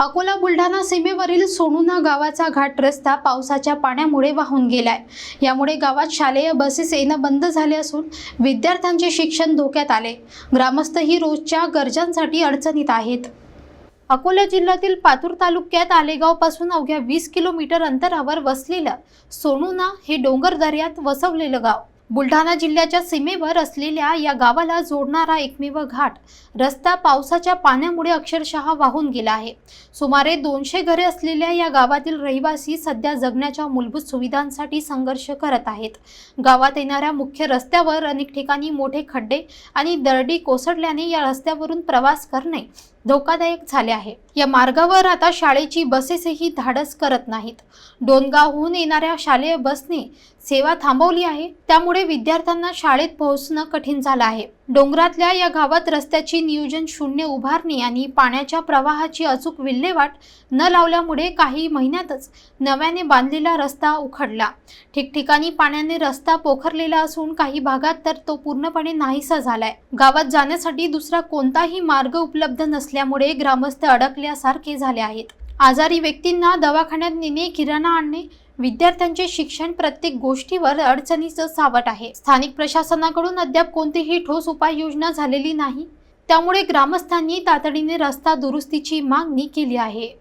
अकोला बुलढाणा सीमेवरील सोनुना गावाचा घाट रस्ता पावसाच्या पाण्यामुळे वाहून गेलाय. यामुळे गावात शालेय बसेस येणं बंद झाले असून विद्यार्थ्यांचे शिक्षण धोक्यात आले. ग्रामस्थ ही रोजच्या गरजांसाठी अडचणीत आहेत. अकोला जिल्ह्यातील पातूर तालुक्यात आलेगावपासून अवघ्या वीस किलोमीटर अंतरावर वसलेलं सोनुना हे डोंगर दर्यात वसवलेलं गाव. बुलढाणा जिल्ह्याच्या सीमेवर असलेल्या या गावाला जोडणारा एकमेव घाट रस्ता पावसाच्या पाण्यामुळे अक्षरशः वाहून गेला आहे. सुमारे दोनशे घरे असलेल्या या गावातील रहिवासी सध्या जगण्याच्या मूलभूत सुविधांसाठी संघर्ष करत आहेत. गावात येणाऱ्या मुख्य रस्त्यावर अनेक ठिकाणी मोठे खड्डे आणि दरडी कोसळल्याने या रस्त्यावरून प्रवास करणे धोकादायक झाले आहे. या मार्गावर आता शाळेची बसेसही धाडस करत नाहीत. डोनगावहून येणाऱ्या शालेय बसने सेवा थांबवली आहे. त्यामुळे विद्यार्थ्यांना शाळेत पोहोचणं कठीण झालं आहे. डोंगरातल्या या गावात रस्त्याची नियोजन शून्य उभारणी आणि पाण्याच्या प्रवाहाची अचूक विल्हेवाट न लावल्यामुळे काही महिन्यातच नव्याने बांधलेला रस्ता उखडला. ठिकठिकाणी पाण्याने रस्ता पोखरलेला असून काही भागात तर तो पूर्णपणे नाहीसा झालाय. गावात जाण्यासाठी दुसरा कोणताही मार्ग उपलब्ध नसल्यामुळे ग्रामस्थ अडकल्यासारखे झाले आहेत. आजारी व्यक्तींना दवाखान्यात नेणे किराणा आणणे विद्यार्थ्यांचे शिक्षण प्रत्येक गोष्टीवर अडचणीचं सावट आहे. स्थानिक प्रशासनाकडून अद्याप कोणतीही ठोस उपाययोजना झालेली नाही. त्यामुळे ग्रामस्थांनी तातडीने रस्ता दुरुस्तीची मागणी केली आहे.